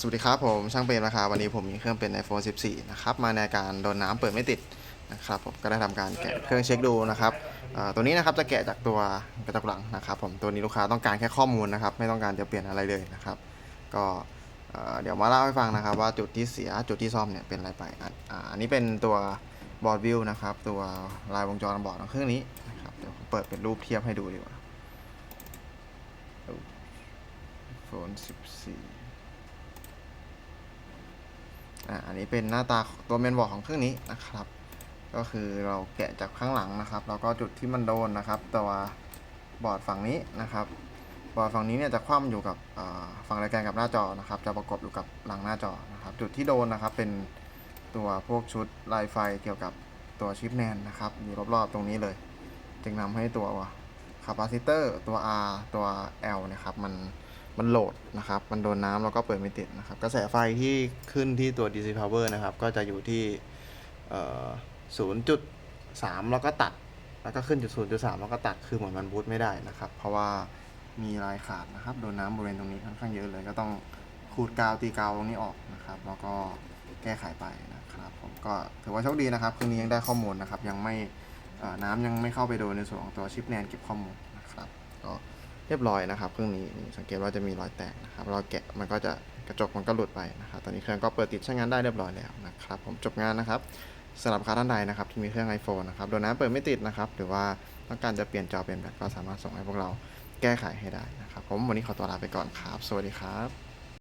สวัสดีครับผมช่างเป็นนะครับวันนี้ผมมีเครื่องเป็น iPhone 14 นะครับ มาในการโดนน้ำเปิดไม่ติดนะครับผมก็ได้ทำการแกะเครื่องเช็คดูนะครับตัวนี้นะครับจะแกะจากตัวกระจกหลังนะครับผมตัวนี้ลูกค้าต้องการแค่ข้อมูลนะครับ ไม่ต้องการจะเปลี่ยนอะไรเลยนะครับ ก็เดี๋ยวมาเล่าให้ฟังนะครับ ว่าจุดที่เสียจุดที่ซ่อมเนี่ยเป็นอะไรไปอันนี้เป็นตัวบอร์ดวิวนะครับ ตัวลายวงจรบอร์ดของเครื่องนี้นะครับเดี๋ยวผมเปิดเป็นรูปเทียบให้ดูดีกว่า iPhone 14 อ่าอันนี้เป็นหน้าตาตัวเมนบอร์ดของเครื่องนี้นะครับ ก็คือเราแกะจากข้างหลังนะครับ แล้วก็จุดที่มันโดนนะครับ ตัวบอร์ดฝั่งนี้นะครับ บอร์ดฝั่งนี้เนี่ยจะคว่ำอยู่กับฝั่งรายการกับหน้าจอนะครับ จะประกบอยู่กับหลังหน้าจอนะครับ จุดที่โดนนะครับเป็นตัวพวกชุดลายไฟเกี่ยวกับตัวชิปแนนนะครับอยู่รอบๆตรงนี้เลย จึงนำให้ตัวคาปาซิเตอร์ตัว R ตัว L นะครับมัน มันโหลดนะครับ มันโดนน้ำแล้วก็เปิดไม่ติดนะครับ กระแสไฟที่ขึ้นที่ตัว DC power นะครับ ก็จะอยู่ที่เอ่อ0.3แล้วก็ตัด แล้วก็ขึ้นจุด0.3แล้วก็ตัด คือเหมือนมันบูตไม่ได้นะครับ เพราะว่ามีลายขาดนะครับ โดนน้ำบริเวณตรงนี้ค่อนข้างเยอะเลย ก็ต้องขูดกาวตีกาวตรงนี้ออกนะครับ แล้วก็แก้ไขไปนะครับ ผมก็ถือว่าโชคดีนะครับ คืนนี้ยังได้ข้อมูลนะครับ ยังไม่น้ำยังไม่เข้าไปโดนในส่วนของตัวชิปแนนเก็บข้อมูลน เรียบร้อยนะครับเครื่องนี้สังเกตว่าจะมีรอยแตกนะครับเราแกะมันก็จะกระจกมันก็หลุดไปนะครับตอนนี้เครื่องก็เปิดติดใช้งานได้เรียบร้อยแล้วนะครับผมจบงานนะครับสำหรับค้าท่านใดนะครับที่มีเครื่อง iPhone นะครับโดนน้ำเปิดไม่ติดนะครับหรือว่าต้องการจะเปลี่ยนจอเปลี่ยนแบตก็สามารถส่งให้พวกเราแก้ไขให้ได้นะครับผมวันนี้ขอตัวลาไปก่อนครับ สวัสดีครับ